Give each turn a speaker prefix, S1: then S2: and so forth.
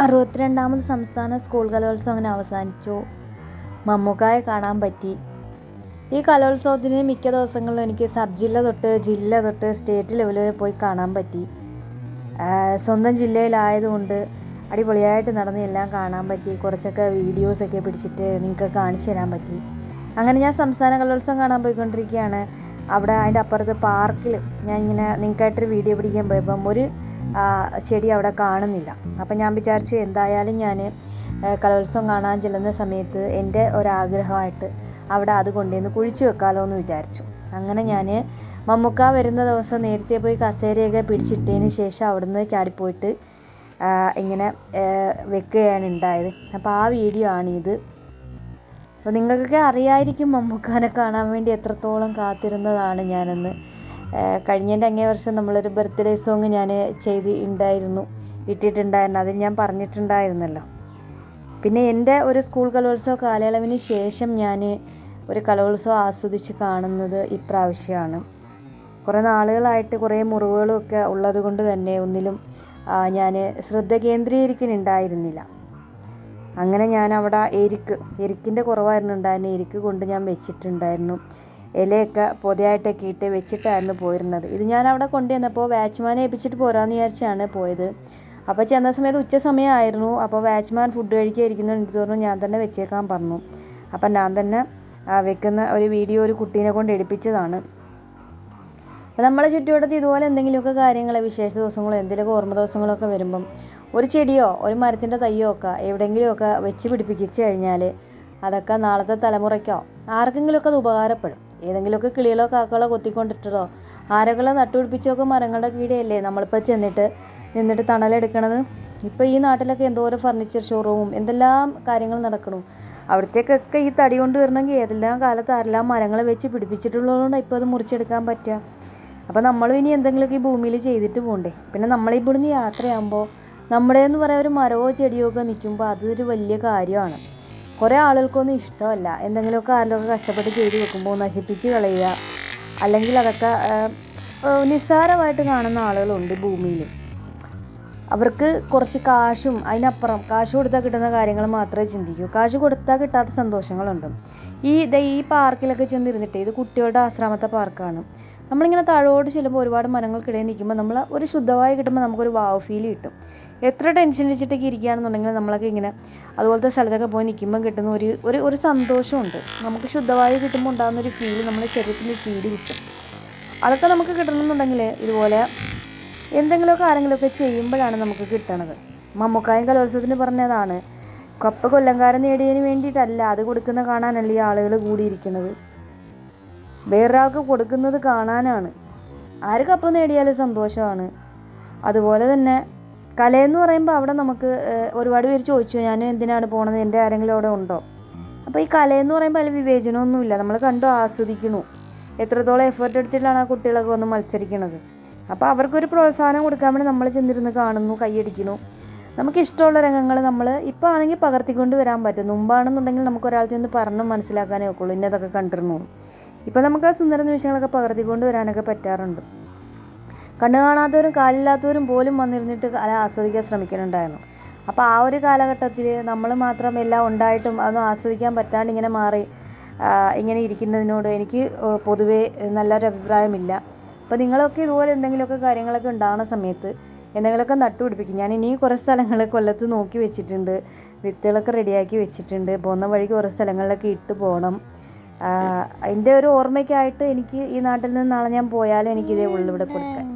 S1: അറുപത്തിരണ്ടാമത് സംസ്ഥാന സ്കൂൾ കലോത്സവം അങ്ങനെ അവസാനിച്ചു. മമ്മൂക്കായെ കാണാൻ പറ്റി. ഈ കലോത്സവത്തിന് മിക്ക ദിവസങ്ങളിലും എനിക്ക് സബ് ജില്ല തൊട്ട് ജില്ല തൊട്ട് സ്റ്റേറ്റ് ലെവൽ വരെ പോയി കാണാൻ പറ്റി. സ്വന്തം ജില്ലയിലായതുകൊണ്ട് അടിപൊളിയായിട്ട് നടന്ന് എല്ലാം കാണാൻ പറ്റി. കുറച്ചൊക്കെ വീഡിയോസൊക്കെ പിടിച്ചിട്ട് നിങ്ങൾക്ക് കാണിച്ചു തരാൻ പറ്റി. അങ്ങനെ ഞാൻ സംസ്ഥാന കലോത്സവം കാണാൻ പോയിക്കൊണ്ടിരിക്കുകയാണ്. അവിടെ അതിന്റെ അപ്പുറത്ത് പാർക്കിൽ ഞാൻ ഇങ്ങനെ നിങ്ങൾക്കായിട്ടൊരു വീഡിയോ പിടിക്കാൻ പോയപ്പം ഒരു ചെടി അവിടെ കാണുന്നില്ല. അപ്പം ഞാൻ വിചാരിച്ചു എന്തായാലും ഞാൻ കലോത്സവം കാണാൻ ചെല്ലുന്ന സമയത്ത് എന്റെ ഒരാഗ്രഹമായിട്ട് അവിടെ അത് കൊണ്ടുവന്ന് കുഴിച്ചു വെക്കാമല്ലോ എന്ന് വിചാരിച്ചു. അങ്ങനെ ഞാൻ മമ്മുക്ക വരുന്ന ദിവസം നേരത്തെ പോയി കസേരയൊക്കെ പിടിച്ചിട്ടതിന് ശേഷം അവിടുന്ന് ചാടിപ്പോയിട്ട് ഇങ്ങനെ വെക്കുകയാണ് ഉണ്ടായത്. അപ്പോൾ ആ വീഡിയോ ആണിത് അപ്പോൾ നിങ്ങൾക്കൊക്കെ അറിയായിരിക്കും മമ്മൂക്കാനെ കാണാൻ വേണ്ടി എത്രത്തോളം കാത്തിരുന്നതാണ് ഞാനെന്ന്. കഴിഞ്ഞതിന്റെ അങ്ങേ വർഷം നമ്മളൊരു ബർത്ത്ഡേ സോങ് ഞാൻ ചെയ്ത് ഉണ്ടായിരുന്നു ഇട്ടിട്ടുണ്ടായിരുന്നു. അത് ഞാൻ പറഞ്ഞിട്ടുണ്ടായിരുന്നല്ലോ. പിന്നെ എന്റെ ഒരു സ്കൂൾ കലോത്സവ കാലയളവിന് ശേഷം ഞാൻ ഒരു കലോത്സവം ആസ്വദിച്ച് കാണുന്നത് ഇപ്രാവശ്യമാണ് കുറേ നാളുകളായിട്ട് കുറേ മുറിവുകളൊക്കെ ഉള്ളത് കൊണ്ട് തന്നെ ഒന്നിലും ഞാൻ ശ്രദ്ധ കേന്ദ്രീകരിക്കുന്നുണ്ടായിരുന്നില്ല. അങ്ങനെ ഞാൻ അവിടെ എരിക്ക് എരിക്കിന്റെ കുറവായിരുന്നു ഉണ്ടായിരുന്നത് എരിക്ക് കൊണ്ട് ഞാൻ വെച്ചിട്ടുണ്ടായിരുന്നു. ഇലയൊക്കെ പൊതയായിട്ടൊക്കെ ഇട്ട് വെച്ചിട്ടായിരുന്നു പോയിരുന്നത്. ഇത് ഞാൻ അവിടെ കൊണ്ടുവന്നപ്പോൾ വാച്ച്മാനെ ഏൽപ്പിച്ചിട്ട് പോരാന്ന് വിചാരിച്ചാണ് പോയത്. അപ്പോൾ ചെന്ന സമയത്ത് ഉച്ച സമയമായിരുന്നു. അപ്പോൾ വാച്ച്മാൻ ഫുഡ് കഴിക്കാതിരിക്കുന്നു എനിക്ക് തോന്നുന്നു ഞാൻ തന്നെ വെച്ചേക്കാൻ പറഞ്ഞു. അപ്പം ഞാൻ തന്നെ വെക്കുന്ന ഒരു വീഡിയോ ഒരു കുട്ടീനെ കൊണ്ട് എടുപ്പിച്ചതാണ്. അപ്പോൾ നമ്മളെ ചുറ്റുവട്ടത്ത് ഇതുപോലെ എന്തെങ്കിലുമൊക്കെ കാര്യങ്ങൾ വിശേഷ ദിവസങ്ങളോ എന്തെങ്കിലുമൊക്കെ ഓർമ്മ ദിവസങ്ങളൊക്കെ വരുമ്പം ഒരു ചെടിയോ ഒരു മരത്തിന്റെ തയ്യോ ഒക്കെ എവിടെയെങ്കിലുമൊക്കെ വെച്ച് പിടിപ്പിച്ച് കഴിഞ്ഞാൽ അതൊക്കെ നാളത്തെ തലമുറയ്ക്കോ? ആർക്കെങ്കിലുമൊക്കെ അത് ഉപകാരപ്പെടും. ഏതെങ്കിലുമൊക്കെ കിളികളോ കാക്കകളോ കൊത്തിക്കൊണ്ടിട്ടോ ആരെങ്കിലും നട്ടുപിടിപ്പിച്ചൊക്കെ മരങ്ങളുടെ കീഴെയല്ലേ നമ്മളിപ്പോൾ ചെന്നിട്ട് നിന്നിട്ട് തണലെടുക്കണത്? ഇപ്പോൾ ഈ നാട്ടിലൊക്കെ എന്തോരം ഫർണിച്ചർ ഷോറൂമും എന്തെല്ലാം കാര്യങ്ങൾ നടക്കണു? അവിടത്തേക്കൊക്കെ ഈ തടി കൊണ്ട് വരണമെങ്കിൽ ഏതെല്ലാം കാലത്ത് ആരെല്ലാം മരങ്ങൾ വെച്ച് പിടിപ്പിച്ചിട്ടുള്ളതുകൊണ്ട് ഇപ്പോൾ അത് മുറിച്ചെടുക്കാൻ പറ്റുക അപ്പോൾ നമ്മളും ഇനി എന്തെങ്കിലുമൊക്കെ ഈ ഭൂമിയിൽ ചെയ്തിട്ട് പോകണ്ടേ പിന്നെ നമ്മളിവിടുന്ന് യാത്രയാകുമ്പോൾ നമ്മുടെ എന്ന് പറയാൻ ഒരു മരവോ ചെടിയോ ഒക്കെ നിൽക്കുമ്പോൾ അതൊരു വലിയ കാര്യമാണ്. കുറേ ആളുകൾക്കൊന്നും ഇഷ്ടമല്ല. എന്തെങ്കിലുമൊക്കെ ആരെങ്കിലുമൊക്കെ കഷ്ടപ്പെട്ട് ചെയ്ത് വെക്കുമ്പോൾ നശിപ്പിച്ച് കളയുക. അല്ലെങ്കിൽ അതൊക്കെ നിസ്സാരമായിട്ട് കാണുന്ന ആളുകളുണ്ട് ഭൂമിയിൽ. അവർക്ക് കുറച്ച് കാശും അതിനപ്പുറം കാശ് കൊടുത്താൽ കിട്ടുന്ന കാര്യങ്ങൾ മാത്രമേ ചിന്തിക്കൂ. കാശ് കൊടുത്താൽ കിട്ടാത്ത സന്തോഷങ്ങളുണ്ട്. ഈ ഇതേ ഈ പാർക്കിലൊക്കെ ചെന്നിരുന്നിട്ട് ഇത് കുട്ടികളുടെ ആശ്രമത്തെ പാർക്കാണ്. നമ്മളിങ്ങനെ താഴോട്ട് ചെല്ലുമ്പോൾ ഒരുപാട് മരങ്ങൾക്കിടയിൽ നിൽക്കുമ്പോൾ നമ്മൾ ഒരു ശുദ്ധമായി കിട്ടുമ്പോൾ നമുക്കൊരു വാവ് ഫീൽ കിട്ടും. എത്ര ടെൻഷൻ വെച്ചിട്ടൊക്കെ ഇരിക്കുകയാണെന്നുണ്ടെങ്കിൽ നമ്മളൊക്കെ ഇങ്ങനെ അതുപോലത്തെ സ്ഥലത്തൊക്കെ പോയി നിൽക്കുമ്പോൾ കിട്ടുന്ന ഒരു ഒരു ഒരു സന്തോഷമുണ്ട്. നമുക്ക് ശുദ്ധവായു കിട്ടുമ്പോൾ ഉണ്ടാകുന്ന ഒരു ഫീൽ നമ്മുടെ ശരീരത്തിന് ഫീൽ കിട്ടും. അതൊക്കെ നമുക്ക് കിട്ടണമെന്നുണ്ടെങ്കിൽ ഇതുപോലെ എന്തെങ്കിലുമൊക്കെ ആരെങ്കിലുമൊക്കെ ചെയ്യുമ്പോഴാണ് നമുക്ക് കിട്ടണത്. മമ്മൂക്കായും കലോത്സവത്തിന് പറഞ്ഞതാണ് കപ്പ് കൊല്ലംകാരൻ നേടിയതിന് വേണ്ടിയിട്ടല്ല അത് കൊടുക്കുന്ന കാണാനല്ല ഈ ആളുകൾ കൂടിയിരിക്കുന്നത്. വേറൊരാൾക്ക് കൊടുക്കുന്നത് കാണാനാണ്. ആര് കപ്പ് നേടിയാലും സന്തോഷമാണ്. അതുപോലെ തന്നെ കലയെന്ന് പറയുമ്പോൾ അവിടെ നമുക്ക് ഒരുപാട് പേര് ചോദിച്ചു ഞാൻ എന്തിനാണ് പോണത്? എന്റെ ആരെങ്കിലും അവിടെ ഉണ്ടോ? അപ്പോൾ ഈ കലയെന്ന് പറയുമ്പോൾ അതിൽ വിവേചനമൊന്നുമില്ല. നമ്മൾ കണ്ടു ആസ്വദിക്കുന്നു. എത്രത്തോളം എഫേർട്ട് എടുത്തിട്ടാണ് ആ കുട്ടികളൊക്കെ വന്ന് മത്സരിക്കുന്നത് അപ്പോൾ അവർക്കൊരു പ്രോത്സാഹനം കൊടുക്കാൻ വേണ്ടി നമ്മൾ ചെന്നിരുന്ന് കാണുന്നു കൈയടിക്കുന്നു. നമുക്ക് ഇഷ്ടമുള്ള രംഗങ്ങൾ നമ്മൾ ഇപ്പോൾ ആണെങ്കിൽ പകർത്തിക്കൊണ്ട് വരാൻ പറ്റും. മുമ്പാണെന്നുണ്ടെങ്കിൽ നമുക്ക് ഒരാൾ ചെന്ന് പറഞ്ഞു മനസ്സിലാക്കാനേ ഒക്കുള്ളൂ. ഇന്നതൊക്കെ കണ്ടിരുന്നു ഇപ്പോൾ നമുക്ക് ആ സുന്ദര നിമിഷങ്ങളൊക്കെ പകർത്തിക്കൊണ്ട് വരാനൊക്കെ പറ്റാറുണ്ട്. കണ്ണു കാണാത്തവരും കാലില്ലാത്തവരും പോലും വന്നിരുന്നിട്ട് കല ആസ്വദിക്കാൻ ശ്രമിക്കുന്നുണ്ടായിരുന്നു. അപ്പോൾ ആ ഒരു കാലഘട്ടത്തിൽ നമ്മൾ മാത്രം എല്ലാം ഉണ്ടായിട്ടും അതൊന്നും ആസ്വദിക്കാൻ പറ്റാണ്ട് ഇങ്ങനെ മാറി ഇങ്ങനെ ഇരിക്കുന്നതിനോട് എനിക്ക് പൊതുവേ നല്ലൊരു അഭിപ്രായമില്ല. അപ്പോൾ നിങ്ങളൊക്കെ ഇതുപോലെ എന്തെങ്കിലുമൊക്കെ കാര്യങ്ങളൊക്കെ ഉണ്ടാകുന്ന സമയത്ത് എന്തെങ്കിലുമൊക്കെ നട്ടുപിടിപ്പിക്കും. ഞാൻ ഇനി കുറേ സ്ഥലങ്ങൾ കൊല്ലത്ത് നോക്കി വെച്ചിട്ടുണ്ട് വിത്തുകളൊക്കെ റെഡിയാക്കി വെച്ചിട്ടുണ്ട്. പോകുന്ന വഴിക്ക് കുറേ സ്ഥലങ്ങളിലൊക്കെ ഇട്ട് പോകണം അതിന്റെ ഒരു ഓർമ്മയ്ക്കായിട്ട് എനിക്ക് ഈ നാട്ടിൽ നിന്ന് നാളെ ഞാൻ പോയാലും എനിക്കിതേ ഉള്ളു ഇവിടെ കൊടുക്കാൻ.